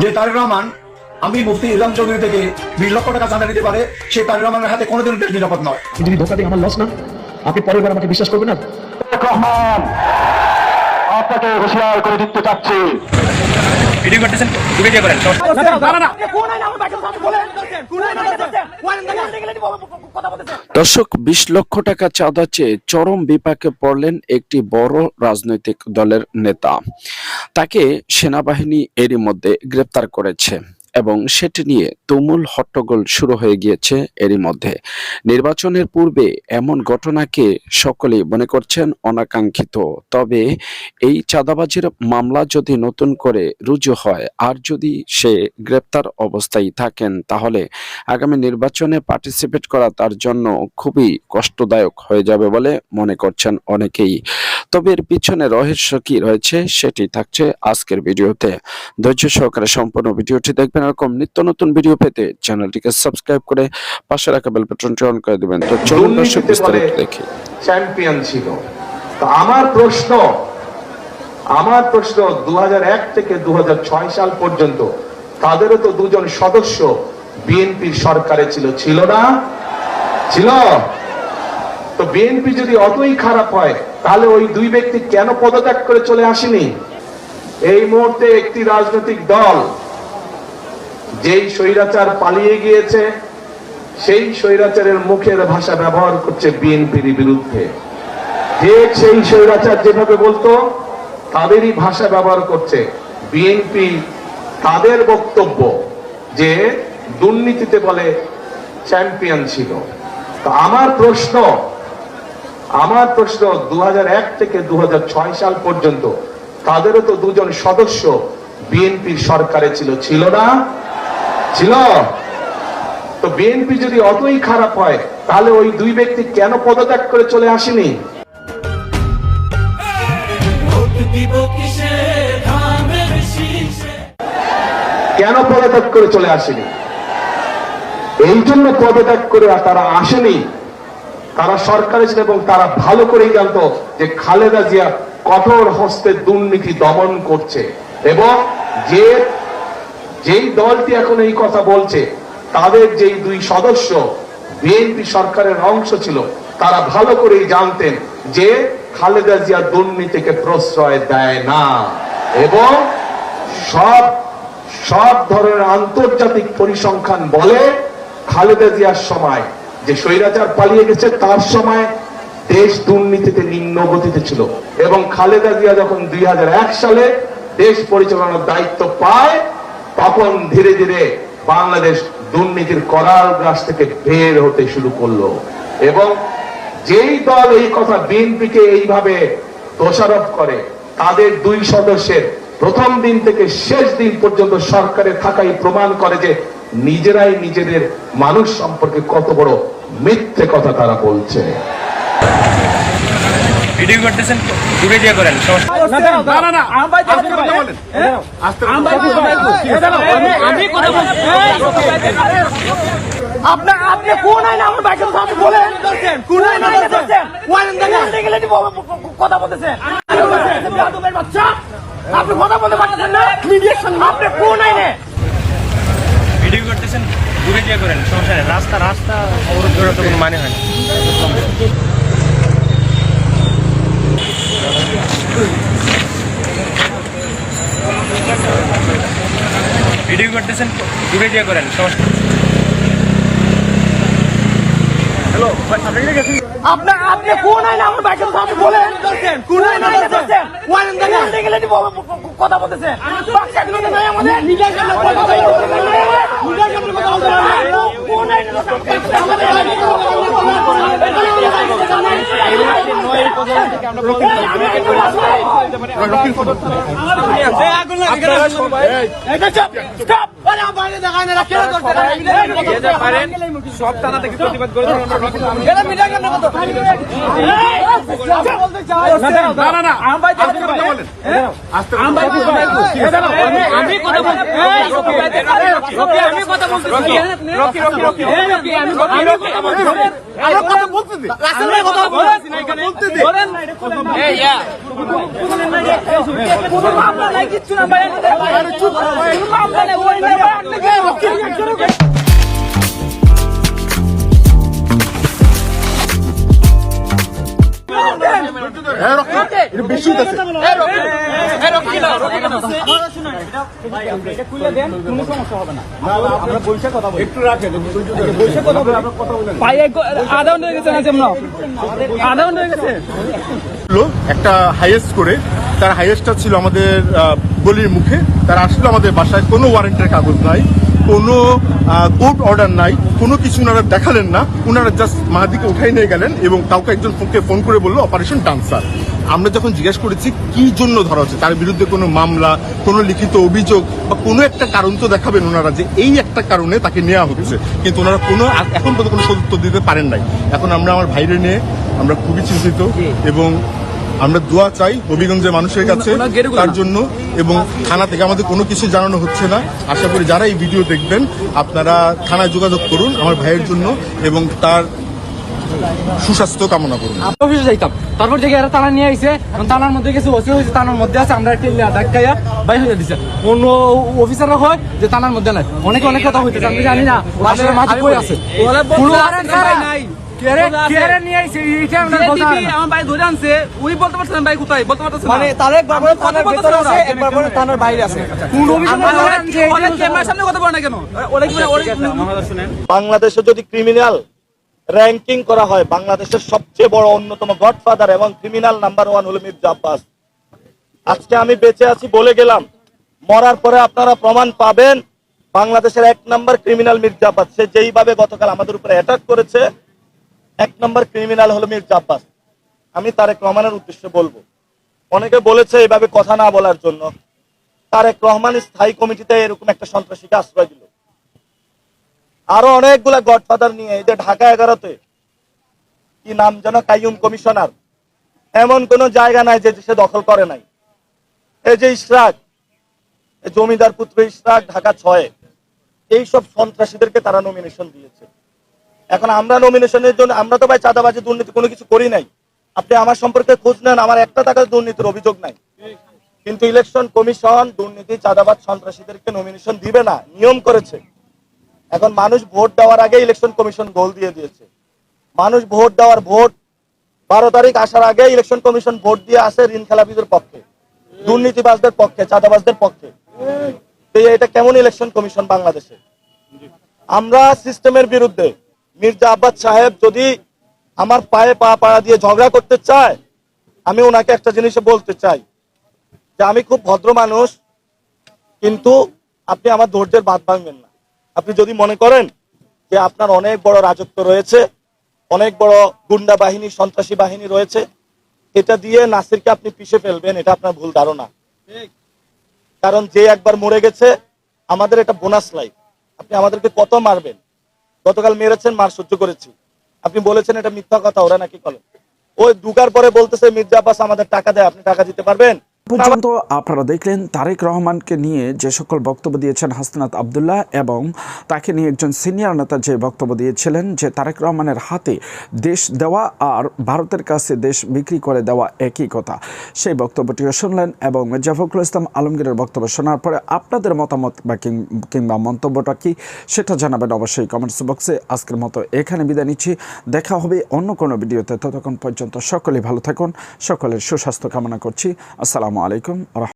যে তারেক রহমান আমি মুফতি ইসলাম চৌধুরী থেকে বিশ লক্ষ টাকা চাঁদা নিতে পারে সে তারেক রহমানের হাতে কোনোদিন দেশ নিরাপদ নয়। যদি ধোকা দিই আমার লস না? আপনি পরের বার আমাকে বিশ্বাস করবেন না? রহমান আপনাকে হুঁশিয়ার করে দিতে চাচ্ছি। ভিডিও করতেছেন? ভিডিও করেন দর্শক, বিশ লক্ষ টাকা চাঁদা চেয়ে চরম বিপাকে পড়লেন একটি বড় রাজনৈতিক দলের নেতা। তাকে সেনাবাহিনী এরই মধ্যে গ্রেপ্তার করেছে। এবং সেটি নিয়ে তুমুল হট্টগোল শুরু হয়ে গিয়েছে এরই মধ্যে। নির্বাচনের পূর্বে এমন ঘটনাকে সকলেই মনে করছেন অনাকাঙ্ক্ষিত। তবে এই চাঁদাবাজির মামলা যদি নতুন করে রুজু হয়, আর যদি সে গ্রেপ্তার অবস্থায় থাকেন, তাহলে আগামী নির্বাচনে পার্টিসিপেট করা তার জন্য খুবই কষ্টদায়ক হয়ে যাবে বলে মনে করছেন অনেকেই। তবে এর পিছনে রহস্য কি রয়েছে, সেটি থাকছে আজকের ভিডিওতে। ধৈর্য সহকারে সম্পূর্ণ ভিডিওটি দেখবেন। এরকম নিত্য নতুন ভিডিও পেতে চ্যানেলটিকে সাবস্ক্রাইব করে পাশে রাখা বেল বাটনটি অন করে দিবেন। তো চলুন দর্শক বিস্তারিত দেখি। চ্যাম্পিয়ন ছিল। তো আমার প্রশ্ন আমার প্রশ্ন দু থেকে দু সাল পর্যন্ত তাদেরও তো দুজন সদস্য বিএনপির সরকারে ছিল ছিল না? ছিল। তো বিএনপি যদি অতই খারাপ হয় তাহলে ওই দুই ব্যক্তি কেন পদত্যাগ করে চলে আসেনি? এই মুহূর্তে একটি রাজনৈতিক দল যেই স্বৈরাচার পালিয়ে গিয়েছে, সেই স্বৈরাচারের মুখের ভাষা ব্যবহার করছে বিএনপির বিরুদ্ধে। যে সেই স্বৈরাচার যেভাবে বলতো, তাদেরই ভাষা ব্যবহার করছে বিএনপি। তাদের বক্তব্য যে দুর্নীতিতে বলে চ্যাম্পিয়ন ছিল। তো আমার প্রশ্ন আমার প্রশ্ন দু হাজার এক থেকে দু হাজার ছয় সাল পর্যন্ত তাদেরও তো দুজন সদস্য বিএনপির সরকারে ছিল ছিল না? ছিল? তো বিএনপি যদি অতই খারাপ হয়, তাহলে ওই দুই ব্যক্তি কেন পদত্যাগ করে চলে আসেনি? কেন পদত্যাগ করে চলে আসেনি? এই জন্য পদত্যাগ করে তারা আসেনি। তারা সরকারে ছিল এবং তারা ভালো করেই জানতো যে খালেদা জিয়া কঠোর হস্তে দুর্নীতি দমন করছে। এবং যে যেই দলটি এখন এই কথা বলছে, তাদের যেই দুই সদস্য বিএনপি সরকারের অংশ ছিল, তারা ভালো করেই জানতেন যে খালেদা জিয়া দুর্নীতিকে প্রশ্রয় দেয় না। এবং সব সব ধরনের আন্তর্জাতিক পরিসংখ্যান বলে খালেদা জিয়ার সময় যে স্বৈরাচার পালিয়ে গেছে, তার সময় দেশ দুর্নীতিতে নিম্ন গতিতে ছিল। এবং খালেদা জিয়া যখন দুই হাজার এক সালে দেশ পরিচালনার দায়িত্ব পায় তখন ধীরে ধীরে বাংলাদেশ দুর্নীতির করাল গ্রাস থেকে বের হতে শুরু করল। এবং যেই দল এই কথা বিএনপিকে এইভাবে দোষারোপ করে, তাদের দুই সদস্যের প্রথম দিন থেকে শেষ দিন পর্যন্ত সরকারে থাকাই প্রমাণ করে যে নিজেরাই নিজেদের মানুষ সম্পর্কে কত বড় মিথ্যে কথা তারা বলছে। ভিডিও করতেছেন ভিডিও করেন আমি কথা বলছি। আপনার আপনি কোন আইনে আমার বাইকের বলেন। কোন কথা বলতেছেন। বাচ্চা। আপনি কথা বলতে পারতেছেন না। আপনি কোন আইনে? ভিডিও করতেছেন ভিডিও করেন সমস্যা নেই। রাস্তা রাস্তা অবরোধ করার তো কোনো মানে হয় না। ভিডিও করতেছেন ভিডিও করেন সমস্যা আপনার আপনি কোন আইনে আমার বাইকের সামনে বলেন কোন আইনে ধরছেন কোন আইনে গেলে কথা বলতেছেন বাচ্চা গুলো নাই আমাদের নিজের সামনে কথা বলতে নিজের সামনে কথা বলতে কোন আইনে স্টপ আরে আমার বাইরে দেখায় না, এরা কেন করছে? সব থানা থেকে প্রতিবাদ করে? আচ্ছা, আমি কথা বলছি। ইয়া। চুপ। একটা হাইয়েস্ট করে তার হাইয়েস্টটা ছিল আমাদের গলির মুখে। তারা আসলে আমাদের বাসায় কোনো ওয়ারেন্টের কাগজ নাই কোনো কোর্ট অর্ডার নাই কোনো কিছু ওনারা দেখালেন না। ওনারা জাস্ট মাহাদিকে উঠাই নিয়ে গেলেন এবং কাউকে একজন ফোনকে ফোন করে বলল অপারেশন ডান্সার আমরা যখন জিজ্ঞেস করেছি কি জন্য ধরা হচ্ছে? তার বিরুদ্ধে কোনো মামলা কোনো লিখিত অভিযোগ বা কোনো একটা কারণ তো দেখাবেন ওনারা যে এই একটা কারণে তাকে নেওয়া হচ্ছে। কিন্তু ওনারা কোনো এখন পর্যন্ত কোনো সদুত্তর দিতে পারেন নাই। এখন আমরা আমার ভাইরে নিয়ে আমরা খুবই চিন্তিত এবং আমরা দোয়া চাই হবিগঞ্জের মানুষের কাছে তার জন্য এবং থানা থেকে আমাদের কোনো কিছু জানানো হচ্ছে না। আশা করি যারা এই ভিডিও দেখবেন আপনারা থানায় যোগাযোগ করুন আমার ভাইয়ের জন্য এবং তার সুস্বাস্থ্য কামনা করুন। অফিসে যাইতাম। তারপর থেকে এরা তারা নিয়ে আইছে এখন তালার মধ্যে কিছু অসুবিধা হয়েছে তালার মধ্যে আছে আমরা একটা ডাক্তাইয়া বাই হয়ে দিছে। অন্য অফিসাররা হয় যে তালার মধ্যে নাই। অনেকে অনেক কথা হইতেছে আমি জানি না আসলে মাঝে কই আছে? মানে থানার বাইরে আছে? বাংলাদেশে যদি ক্রিমিনাল র্যাঙ্কিং করা হয় বাংলাদেশের সবচেয়ে বড় অন্যতম গডফাদার এবং ক্রিমিনাল নাম্বার ওয়ান হলো মির্জা আব্বাস। আজকে আমি বেঁচে আছি বলে গেলাম। মরার পরে আপনারা প্রমাণ পাবেন। বাংলাদেশের এক নাম্বার ক্রিমিনাল মির্জা আব্বাস সে যেইভাবে গতকাল আমাদের উপরে অ্যাটাক করেছে এক নাম্বার ক্রিমিনাল হলো মির্জা আব্বাস আমি তারেক রহমানের উদ্দেশ্যে বলব। অনেকে বলেছে এইভাবে কথা না বলার জন্য। তারেক রহমান স্থায়ী কমিটিতে এরকম একটা সন্ত্রাসীকে আশ্রয় দিল। আরও অনেকগুলা গডফাদার নিয়ে এই যে ঢাকা এগারোতে কি নাম যেন, কাইয়ুম কমিশনার, এমন কোন জায়গা নাই যে সে দখল করে নাই। এই যে ইশরাক জমিদার পুত্র ইশরাক ঢাকা ছয়ে এই সব সন্ত্রাসীদেরকে তারা নমিনেশন দিয়েছে। এখন আমরা নমিনেশনের জন্য আমরা তো ভাই চাঁদাবাজি, দুর্নীতি কোনো কিছু করি নাই। আপনি আমার সম্পর্কে খোঁজ নেন, আমার একটা টাকার দুর্নীতির অভিযোগ নাই। কিন্তু ইলেকশন কমিশন দুর্নীতি, চাঁদাবাজ সন্ত্রাসীদেরকে নমিনেশন দিবে না, নিয়ম করেছে। এখন মানুষ ভোট দেওয়ার আগে ইলেকশন কমিশন গোল দিয়ে দিয়েছে। মানুষ ভোট দেওয়ার ভোট বারো তারিখ আসার আগে ইলেকশন কমিশন ভোট দিয়ে আসে ঋণ খেলাপিদের পক্ষে, দুর্নীতিবাজদের পক্ষে, চাঁদাবাজদের পক্ষে। এটা কেমন ইলেকশন কমিশন বাংলাদেশে? আমরা সিস্টেমের বিরুদ্ধে মির্জা আব্বাস সাহেব যদি আমার পায়ে পা পাড়া দিয়ে ঝগড়া করতে চায় আমি ওনাকে একটা জিনিস বলতে চাই যে আমি খুব ভদ্র মানুষ কিন্তু আপনি আমার ধৈর্যের বাদ ভাঙবেন না। আপনি যদি মনে করেন যে আপনার অনেক বড় রাজত্ব রয়েছে অনেক বড় গুন্ডা বাহিনী সন্ত্রাসী বাহিনী রয়েছে এটা দিয়ে নাসিরকে আপনি পিষে ফেলবেন এটা আপনার ভুল ধারণা। কারণ যে একবার মরে গেছে আমাদের এটা বোনাস লাইফ। আপনি আমাদেরকে কত মারবেন? গতকাল মেরেছেন মার সহ্য করেছি। আপনি বলেছেন এটা মিথ্যা কথা, ওরা নাকি কলেন ওই দুকার পরে বলতেছে, মির্জা আব্বাস আমাদের টাকা দেয়, আপনি টাকা দিতে পারবেন? পর্যন্ত আপনারা দেখলেন তারেক রহমানকে নিয়ে যে সকল বক্তব্য দিয়েছেন হাসনাত আবদুল্লাহ এবং তাকে নিয়ে একজন সিনিয়র নেতা যে বক্তব্য দিয়েছিলেন যে তারেক রহমানের হাতে দেশ দেওয়া আর ভারতের কাছে দেশ বিক্রি করে দেওয়া একই কথা। সেই বক্তব্যটিও শুনলেন এবং মির্জা ফখরুল ইসলাম আলমগীরের বক্তব্য শোনার পরে আপনাদের মতামত বা কিংবা মন্তব্যটা কি সেটা জানাবেন অবশ্যই কমেন্টস বক্সে আজকের মতো এখানে বিদায় নিচ্ছি। দেখা হবে অন্য কোনো ভিডিওতে। ততক্ষণ পর্যন্ত সকলে ভালো থাকুন। সকলের সুস্বাস্থ্য কামনা করছি। আসসালামু السلام عليكم ورحمة